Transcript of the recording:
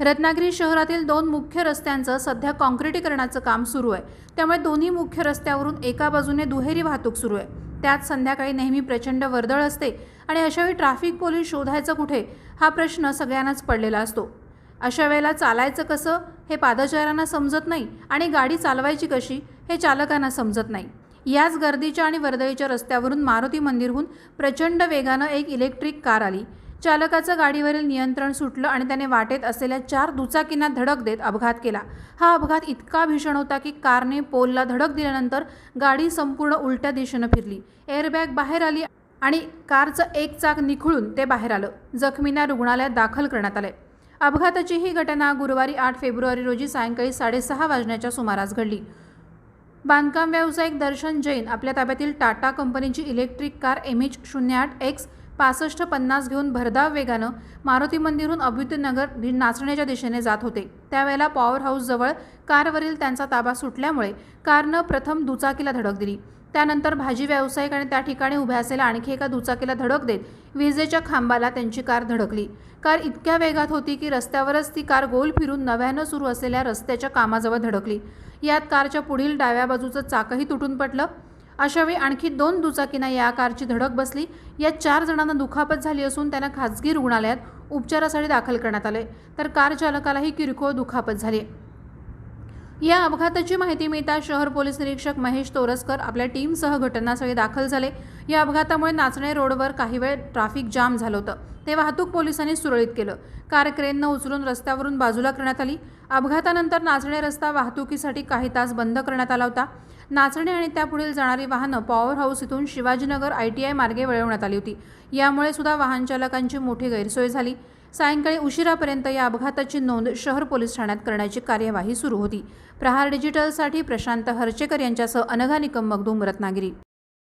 रत्नागिरी शहरातील दोन मुख्य रस्त्यांचं सध्या काँक्रिटीकरणाचं काम सुरू आहे. त्यामुळे दोन्ही मुख्य रस्त्यावरून एका बाजूने दुहेरी वाहतूक सुरू आहे. त्यात संध्याकाळी नेहमी प्रचंड वर्दळ असते आणि अशावेळी ट्रॅफिक पोलीस शोधायचं कुठे हा प्रश्न सगळ्यांनाच पडलेला असतो. अशा वेळेला चालायचं कसं हे पादचाऱ्यांना समजत नाही आणि गाडी चालवायची कशी हे चालकांना समजत नाही. याच गर्दीच्या आणि वर्दळीच्या रस्त्यावरून मारुती मंदिरहून प्रचंड वेगानं एक इलेक्ट्रिक कार आली. चालकाचं गाडीवरील नियंत्रण सुटलं आणि त्याने वाटेत असलेल्या चार दुचाकींना धडक देत अपघात केला. हा अपघात इतका भीषण होता की कारने पोलला धडक दिल्यानंतर गाडी संपूर्ण उलट्या दिशेनं फिरली. एअरबॅग बाहेर आली आणि कारचं एक चाक निखळून ते बाहेर आलं. जखमींना रुग्णालयात दाखल करण्यात आले अपघाताची ही घटना गुरुवारी आठ फेब्रुवारी रोजी सायंकाळी साडेसहा वाजण्याच्या सुमारास घडली. बांधकाम व्यावसायिक दर्शन जैन आपल्या ताब्यातील टाटा कंपनीची इलेक्ट्रिक कार एम एच शून्य आठ एक्स पासष्ट पन्नास घेऊन भरधाव वेगानं मारुती मंदिरहून अभ्युतनगर नाचण्याच्या दिशेने जात होते. त्यावेळेला पॉवर हाऊसजवळ कारवरील त्यांचा ताबा सुटल्यामुळे कारनं प्रथम दुचाकीला धडक दिली. त्यानंतर भाजी व्यावसायिक आणि त्या ठिकाणी उभ्या असलेल्या आणखी एका दुचाकीला धडक देत विजेच्या खांबाला त्यांची कार धडकली. कार इतक्या वेगात होती की रस्त्यावरच ती कार गोल फिरून नव्यानं सुरू असलेल्या रस्त्याच्या कामाजवळ धडकली. यात कारच्या पुढील डाव्या बाजूचं चाकही तुटून पडलं. अशावेळी आणखी दोन दुचाकींना या कारची धडक बसली. या चार जणांना दुखापत झाली असून त्यांना खासगी रुग्णालयात उपचारासाठी दाखल करण्यात आले. तर कार चालकालाही किरकोळ दुखापत झाली. या अपघाताची माहिती मिळताच शहर पोलीस निरीक्षक महेश तोरसकर आपल्या टीमसह घटनास्थळी दाखल झाले. या अपघातामुळे नाचणे रोडवर काही वेळ ट्रॅफिक जाम झालं होतं. ते वाहतूक पोलिसांनी सुरळीत केलं. कार क्रेननं उचलून रस्त्यावरून बाजूला करण्यात आली. अपघातानंतर नाचणे रस्ता वाहतुकीसाठी काही तास बंद करण्यात आला होता. नाचणे आणि त्यापुढील जाणारी वाहनं पॉवर हाऊस इथून शिवाजीनगर आय टी आय मार्गे वळवण्यात आली होती. यामुळे सुद्धा वाहन चालकांची मोठी गैरसोय झाली. सायंकाळी उशिरापर्यंत या अपघाताची नोंद शहर पोलीस ठाण्यात करण्याची कार्यवाही सुरू होती. प्रहार डिजिटलसाठी प्रशांत हर्चेकर यांच्यासह अनघा निकम मगदूम रत्नागिरी.